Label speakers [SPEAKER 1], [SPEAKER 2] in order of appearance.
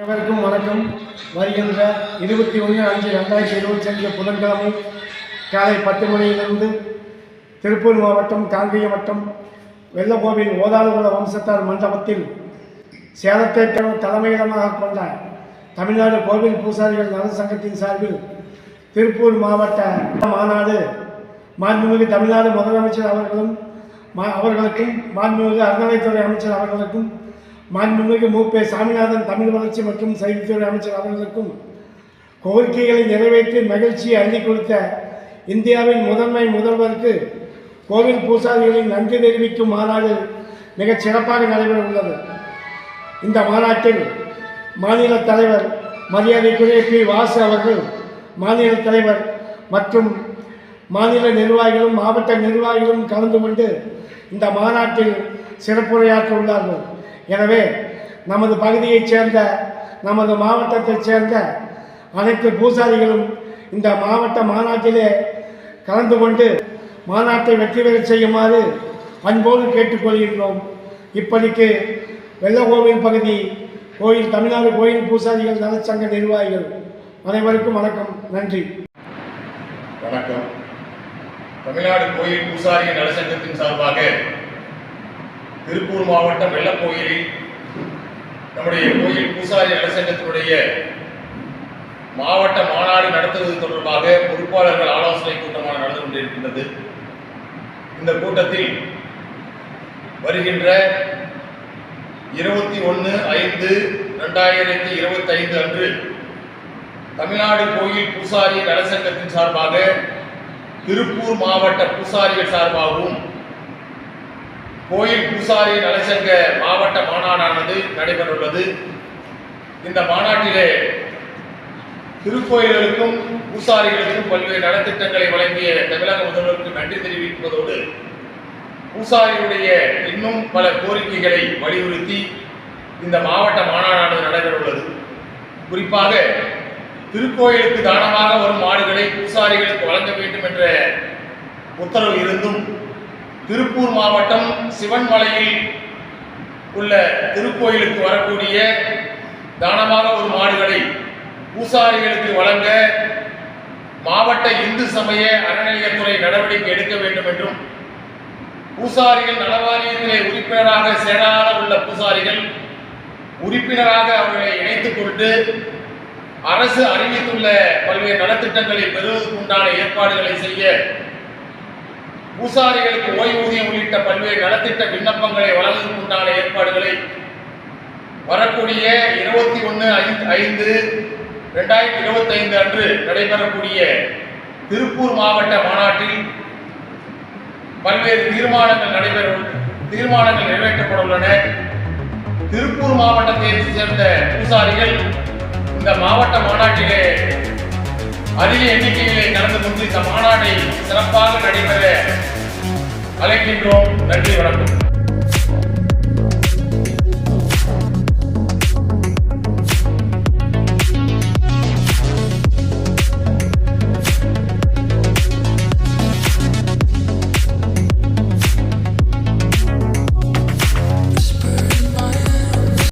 [SPEAKER 1] அனைவருக்கும் வணக்கம். வருகின்ற இருபத்தி ஒன்று அஞ்சு ரெண்டாயிரத்தி இருபத்தி அஞ்சு புதன்கிழமை காலை பத்து மணியிலிருந்து திருப்பூர் மாவட்டம் காங்கேயம் வட்டம் வெள்ளக்கோவில் ஓதாளுகுல வம்சத்தார் மண்டபத்தில் சேலத்தை தலைமையிடமாக கொண்ட தமிழ்நாடு கோவில் பூசாரிகள் நல சங்கத்தின் சார்பில் திருப்பூர் மாவட்ட மாநாடு மாண்புமிகு தமிழ்நாடு முதலமைச்சர் அவர்களும் மா- அவர்களுக்கும் மாண்புமிகு அறநிலைத்துறை அமைச்சர் அவர்களுக்கும் மாண்புமிகு மூப்பே சாமிநாதன் தமிழ் வளர்ச்சி மற்றும் செய்தித்துறை அமைச்சர் அவர்களுக்கும் கோரிக்கைகளை நிறைவேற்றி மகிழ்ச்சியை அள்ளி கொடுத்த இந்தியாவின் முதன்மை முதல்வருக்கு கோவில் பூசாரிகளின் நன்றி தெரிவிக்கும் மாநாடு மிகச் சிறப்பாக நடைபெற உள்ளது. இந்த மாநாட்டில் மாநில தலைவர் மரியாதைக்குரிய பி. வாசு அவர்கள் மாநில தலைவர் மற்றும் மாநில நிர்வாகிகளும் மாவட்ட நிர்வாகிகளும் கலந்து கொண்டு இந்த மாநாட்டில் சிறப்புரையாற்ற உள்ளார்கள். எனவே நமது பகுதியைச் சேர்ந்த நமது மாவட்டத்தைச் சேர்ந்த அனைத்து பூசாரிகளும் இந்த மாவட்ட மாநாட்டிலே கலந்து கொண்டு மாநாட்டை வெற்றி பெற செய்யுமாறு அன்போடு கேட்டுக்கொள்கின்றோம். இப்படிக்கு வெள்ளகோவில் பகுதி கோயில் தமிழ்நாடு கோயில் பூசாரிகள் நலச்சங்க நிர்வாகிகள் அனைவருக்கும் வணக்கம் நன்றி.
[SPEAKER 2] வணக்கம். தமிழ்நாடு கோயில் பூசாரிகள் நலச்சங்கத்தின் சார்பாக திருப்பூர் மாவட்டம் வெள்ளக்கோயிலில் நம்முடைய கோயில் பூசாரி நலசங்கத்தினுடைய மாவட்ட மாநாடு நடத்துவது தொடர்பாக பொறுப்பாளர்கள் ஆலோசனை கூட்டமாக நடந்து கொண்டிருக்கின்றது. இந்த கூட்டத்தில் வருகின்ற இருபத்தி ஒன்று ஐந்து ரெண்டாயிரத்தி இருபத்தி ஐந்து அன்று தமிழ்நாடு கோயில் பூசாரி நலசங்கத்தின் சார்பாக திருப்பூர் மாவட்ட பூசாரிகள் சார்பாகவும் கோயில் பூசாரி நலசங்க மாவட்ட மாநாடானது நடைபெறவுள்ளது. இந்த மாநாட்டிலே திருக்கோயில்களுக்கும் பூசாரிகளுக்கும் பல்வேறு நலத்திட்டங்களை வழங்கிய தமிழக முதல்வருக்கு நன்றி தெரிவிப்பதோடு பூசாரியுடைய இன்னும் பல கோரிக்கைகளை வலியுறுத்தி இந்த மாவட்ட மாநாடானது நடைபெறவுள்ளது. குறிப்பாக திருக்கோயிலுக்கு தானமாக வரும் மாடுகளை பூசாரிகளுக்கு வழங்க வேண்டும் என்ற உத்தரவு இருந்தும் திருப்பூர் மாவட்டம் சிவன்மலையில் உள்ள திருக்கோயிலுக்கு வரக்கூடிய தானமாக ஒரு மாடுகளை பூசாரிகளுக்கு வழங்க மாவட்ட இந்து சமய அறநிலையத்துறை நடவடிக்கை எடுக்க வேண்டும் என்றும் பூசாரிகள் நலவாரியத்திலே உறுப்பினராக சேராத உள்ள பூசாரிகள் உறுப்பினராக அவர்களை இணைத்துக் கொண்டு அரசு அறிவித்துள்ள பல்வேறு நலத்திட்டங்களை பெறுவதற்குண்டான ஏற்பாடுகளை செய்ய பூசாரிகளுக்கு ஓய்வூதியம் உள்ளிட்ட பல்வேறு நலத்திட்ட விண்ணப்பங்களை வழங்குவதற்குண்டான ஏற்பாடுகளை வரக்கூடிய இருபத்தி ஒன்று ஐந்து ரெண்டாயிரத்தி இருபத்தி ஐந்து அன்று நடைபெறக்கூடிய திருப்பூர் மாவட்ட மாநாட்டில் பல்வேறு தீர்மானங்கள் நடைபெறும் தீர்மானங்கள் நிறைவேற்றப்பட உள்ளன. திருப்பூர் மாவட்டத்தை சேர்ந்த பூசாரிகள் இந்த மாவட்ட மாநாட்டிலே அதிக எண்ணிக்கையிலே கலந்து கொண்டு இந்த மாநாட்டை சிறப்பாக நடைபெற அழைக்கின்றோம். நன்றி வணக்கம்.